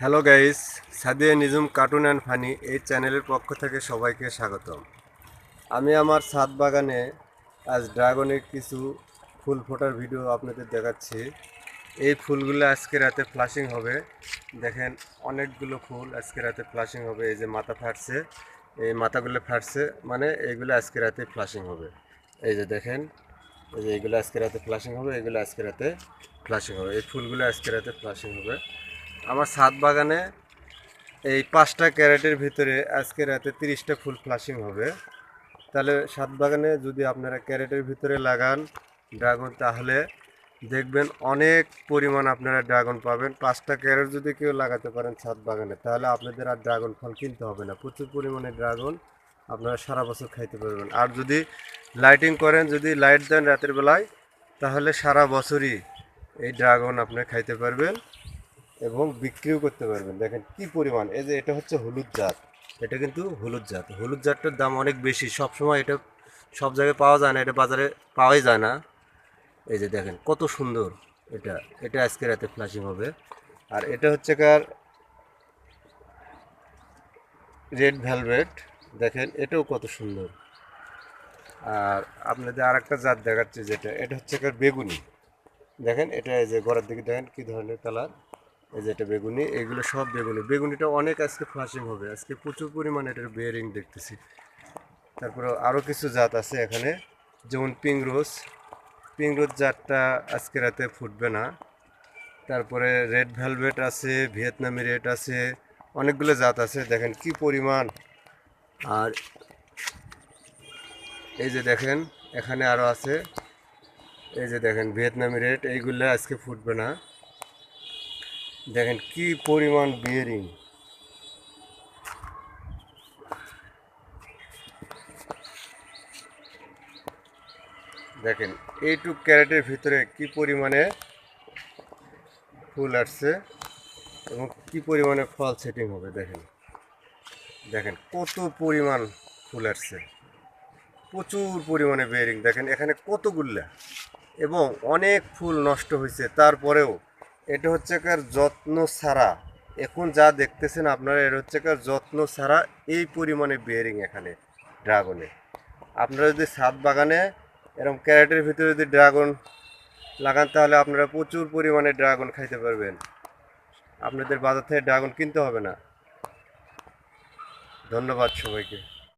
Hello guys Sadia Nijum cartoon and funny এই চ্যানেলের পক্ষ থেকে সবাইকে স্বাগতম। আমি আমার ছাদ বাগানে আজ ড্রাগনের কিছু ফুল ফোটার ভিডিও আপনাদের দেখাচ্ছি। এই ফুলগুলো আজকে রাতে ফ্লাশিং হবে। দেখেন, অনেকগুলো ফুল আজকে রাতে ফ্লাশিং হবে। এই যে মাথা ফাটছে, এই মাথাগুলো ফাটছে মানে এইগুলো আজকে রাতে ফ্লাশিং হবে। এই যে দেখেন, এই যে এইগুলো আজকে রাতে ফ্লাশিং হবে, এগুলো আজকে রাতে ফ্লাশিং হবে। এই ফুলগুলো আজকে রাতে ফ্লাশিং হবে। আমার ছাদ বাগানে এই পাঁচটা ক্যারেটের ভিতরে আজকে রাতে তিরিশটা ফুল ফ্লাশিং হবে। তাহলে ছাদ বাগানে যদি আপনারা ক্যারেটের ভিতরে লাগান ড্রাগন, তাহলে দেখবেন অনেক পরিমাণ আপনারা ড্রাগন পাবেন। পাঁচটা ক্যারেট যদি কেউ লাগাতে পারেন ছাদ বাগানে, তাহলে আপনাদের আর ড্রাগন ফল কিনতে হবে না। প্রচুর পরিমাণে ড্রাগন আপনারা সারা বছর খাইতে পারবেন। আর যদি লাইটিং করেন, যদি লাইট দেন রাতের বেলায়, তাহলে সারা বছরই এই ড্রাগন আপনি খাইতে পারবেন। এবং বিক্রিও করতে পারবেন। দেখেন কি পরিমাণ। এই যে এটা হচ্ছে হলুদ জাত। এটা কিন্তু হলুদ জাত। হলুদ জাতটার দাম অনেক বেশি। সব সময় এটা সব জায়গায় পাওয়া যায় না। এটা বাজারে পাওয়াই যায় না। এই যে দেখেন, কত সুন্দর এটা। এটা আজকে রাতে ফ্লাশিং হবে। আর এটা হচ্ছে কার? Red velvet. দেখেন, এটাও কত সুন্দর। আর আপনাদের আর একটা জাত দেখাচ্ছে যেটা। এটা হচ্ছে কার বেগুনি। দেখেন, এটা এই যে ঘরের দিকে দেখেন কি ধরনের কালার। এই যে এটা বেগুনি, এগুলো সব বেগুনি। বেগুনিটা অনেক আজকে ফ্লাশিং হবে। আজকে প্রচুর পরিমাণে এটার বেয়ারিং দেখতেছি। তারপরে আরও কিছু জাত আছে এখানে। যেমন পিংরোজ। পিংরোজ জাতটা আজকে রাতে ফুটবে না। তারপরে রেড ভেলভেট আছে, ভিয়েতনামি রেড আছে, অনেকগুলো জাত আছে। দেখেন কি পরিমাণ। আর এই যে দেখেন, এখানে আরও আছে। এই যে দেখেন, ভিয়েতনামি রেড এইগুলো আজকে ফুটবে না। দেখেন কি পরিমাণ বিয়ারিং দেখেন, এইটুক ক্যারেটের ভিতরে কি পরিমাণে ফুল আসছে এবং কি পরিমাণে ফল সেটিং হবে, দেখেন। দেখেন, কত পরিমাণ ফুল আসছে। প্রচুর পরিমাণে বেয়ারিং দেখেন, এখানে কতগুলা। এবং অনেক ফুল নষ্ট হয়েছে তারপরেও এটা হচ্ছে কার যত্ন ছাড়া। এখন যা দেখতেছেন আপনারা, এটা হচ্ছে কার যত্ন ছাড়া এই পরিমাণে বিয়ারিং এখানে ড্রাগনে আপনারা যদি ছাদ বাগানে এরকম ক্যারেটের ভিতরে যদি ড্রাগন লাগান, তাহলে আপনারা প্রচুর পরিমাণে ড্রাগন খাইতে পারবেন। আপনাদের বাজার থেকে ড্রাগন কিনতে হবে না। ধন্যবাদ সবাইকে।